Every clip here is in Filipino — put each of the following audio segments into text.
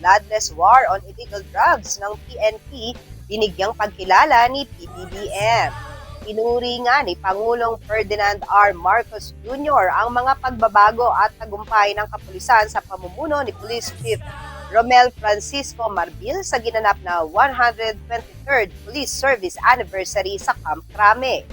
Bloodless War on Illegal Drugs ng PNP binigyang pagkilala ni PBBM. Pinuri nga ni Pangulong Ferdinand R. Marcos Jr. ang mga pagbabago at tagumpay ng kapulisan sa pamumuno ni Police Chief Romel Francisco Marbil sa ginanap na 123rd Police Service Anniversary sa Camp Crame.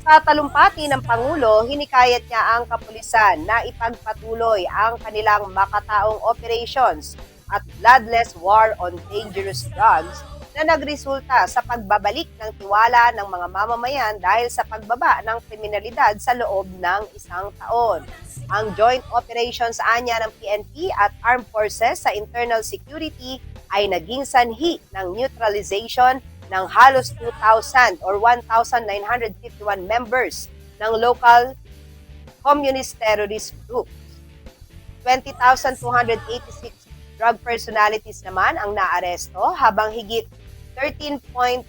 Sa talumpati ng Pangulo, hinikayat niya ang kapulisan na ipagpatuloy ang kanilang makataong operations at bloodless war on dangerous drugs na nagresulta sa pagbabalik ng tiwala ng mga mamamayan dahil sa pagbaba ng kriminalidad sa loob ng isang taon. Ang joint operations anya ng PNP at Armed Forces sa internal security ay naging sanhi ng neutralization ng halos 2,000 or 1,951 members ng local communist terrorist groups. 20,286 drug personalities naman ang naaresto habang higit 13.72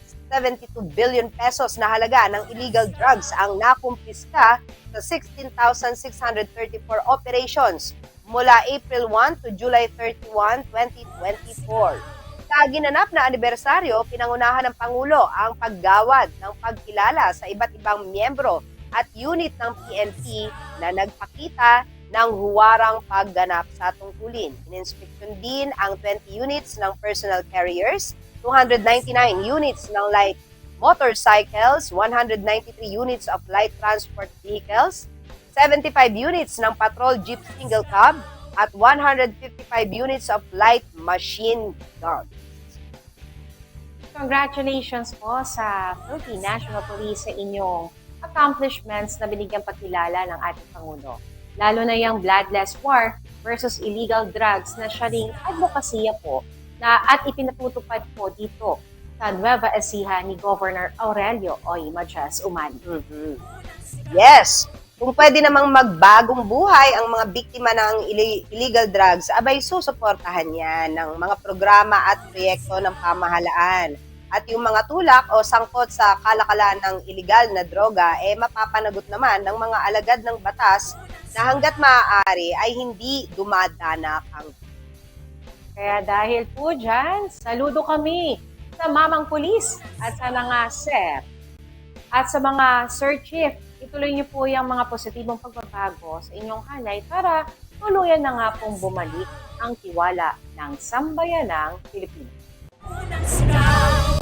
billion pesos na halaga ng illegal drugs ang nakumpiska sa 16,634 operations mula April 1 to July 31, 2024. Sa ginanap na anibersaryo, pinangunahan ng Pangulo ang paggawad ng pagkilala sa iba't ibang miyembro at unit ng PNP na nagpakita ng huwarang pagganap sa tungkulin. Ininspeksyon din ang 20 units ng personal carriers, 299 units ng light motorcycles, 193 units of light transport vehicles, 75 units ng patrol jeep single cab, at 155 units of light machine guns. Congratulations po sa Philippine National Police sa inyong accomplishments na binigyang pagkilala ng ating Pangulo. Lalo na yung bloodless war versus illegal drugs na siya ring advokasya po na at ipinatutupad po dito sa Nueva Ecija ni Governor Aurelio Oy Matias Umali. Mhm. Yes, kung pwede namang magbagong buhay ang mga biktima ng illegal drugs, abay susuportahan yan ng mga programa at proyekto ng pamahalaan. At yung mga tulak o sangkot sa kalakalan ng illegal na droga, eh mapapanagot naman ng mga alagad ng batas na hanggat maaari ay hindi dumadanak ang Kaya dahil po dyan, saludo kami sa Mamang Pulis at sa mga SEP at sa mga Sir Chief. Ituloy niyo po yung mga positibong pagbabago sa inyong hanay para tuluyan na nga pong bumalik ang tiwala ng sambayanang Pilipinas. Unang